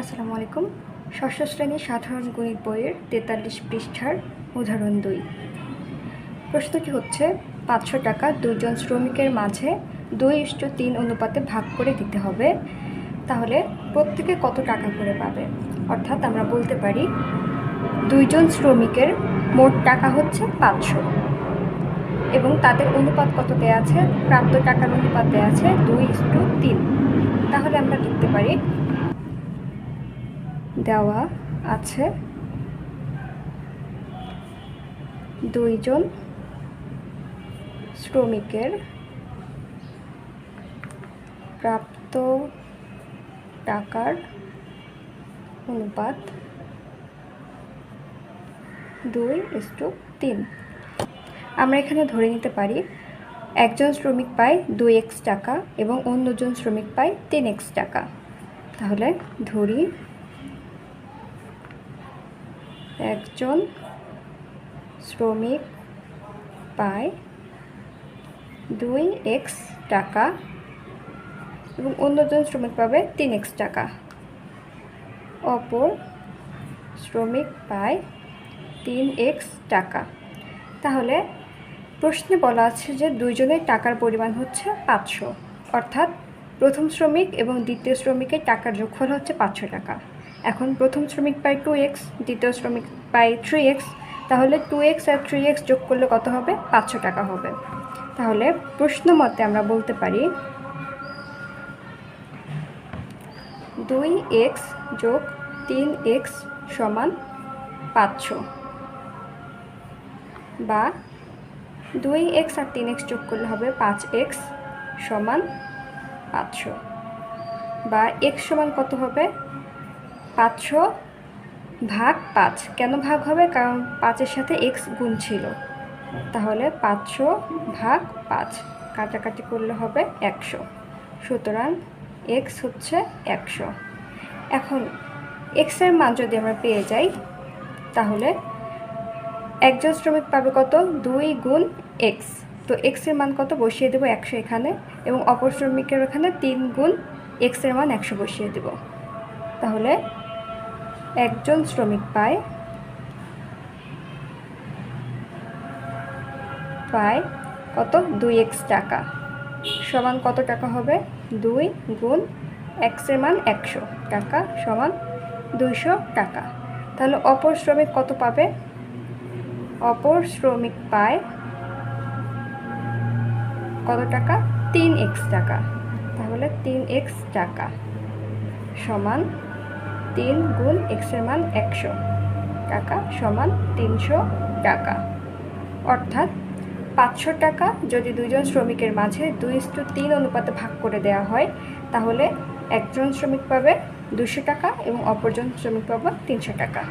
আসসালামু আলাইকুম। ষষ্ঠ শ্রেণির সাধারণ গণিত বইয়ের তেতাল্লিশ পৃষ্ঠার উদাহরণ দুই। প্রশ্নটি হচ্ছে, পাঁচশো টাকা দুইজন শ্রমিকের মাঝে দুই ইস্টু তিন অনুপাতে ভাগ করে দিতে হবে, তাহলে প্রত্যেকে কত টাকা করে পাবে? অর্থাৎ আমরা বলতে পারি, দুইজন শ্রমিকের মোট টাকা হচ্ছে পাঁচশো। এবং তাদের অনুপাত কত দেওয়া আছে? প্রাপ্ত টাকার অনুপাত দেওয়া আছে দুই ইস্টু তিন। তাহলে আমরা লিখতে পারি দেওয়া আছে। দুইজন শ্রমিকের প্রাপ্ত টাকার অনুপাত দুই ইস্টু তিন। আমরা এখানে ধরে নিতে পারি, একজন শ্রমিক পায় দুই এক্স টাকা এবং অন্যজন শ্রমিক পায় তিন এক্স টাকা। তাহলে ধরি একজন শ্রমিক পায় দুই এক্স টাকা এবং অন্যজন শ্রমিক পাবে তিন এক্স টাকা। অপর শ্রমিক পায় তিন এক্স টাকা। তাহলে প্রশ্নে বলা আছে যে দুইজনের টাকার পরিমাণ হচ্ছে পাঁচশো। অর্থাৎ প্রথম শ্রমিক এবং দ্বিতীয় শ্রমিকের টাকার যোগফল হচ্ছে পাঁচশো টাকা। এখন প্রথম শ্রমিক পায় টু এক্স দ্বিতীয় শ্রমিক পায় থ্রি এক্স তাহলে টু এক্স আর থ্রি এক্স যোগ করলে কত হবে? পাঁচশো টাকা হবে। তাহলে প্রশ্ন মতে আমরা বলতে পারি দুই এক্স যোগ তিন এক্স সমান পাঁচশো বা দুই এক্স আর তিন এক্স যোগ করলে হবে পাঁচ এক্স সমান পাঁচশো বা এক্স সমান কত হবে? পাঁচশো ভাগ পাঁচ। কেন ভাগ হবে? কারণ পাঁচের সাথে এক্স গুণ ছিল। তাহলে পাঁচশো ভাগ পাঁচ। কাটাকাটি করলে হবে একশো। সুতরাং এক্স হচ্ছে একশো। এখন এক্সের মান যদি আমরা পেয়ে যাই, তাহলে একজন শ্রমিক পাবে কত? দুই গুণ এক্স। তো এক্সের মান কত? বসিয়ে দেবো একশো এখানে এবং অপর শ্রমিকের ওখানে তিন গুণ এক্সের মান একশো বসিয়ে দেব। তাহলে একজন শ্রমিক পায় পায় কত? দুই এক্স টাকা। সমান কত টাকা হবে? দুই গুণ এক্সের মান একশো টাকা সমান দুইশো টাকা। তাহলে অপর শ্রমিক কত পাবে? অপর শ্রমিক পায় কত টাকা? তিন এক্স টাকা। তাহলে তিন এক্স টাকা সমান তিন গুণ এক্সের মান একশো। টাকা সমান তিনশো টাকা। অর্থাৎ পাঁচশো টাকা যদি দুইজন শ্রমিকের মাঝে দুই ইস্টু তিন অনুপাতে ভাগ করে দেওয়া হয়, তাহলে একজন শ্রমিক পাবে দুশো টাকা এবং অপরজন শ্রমিক পাবে তিনশো টাকা।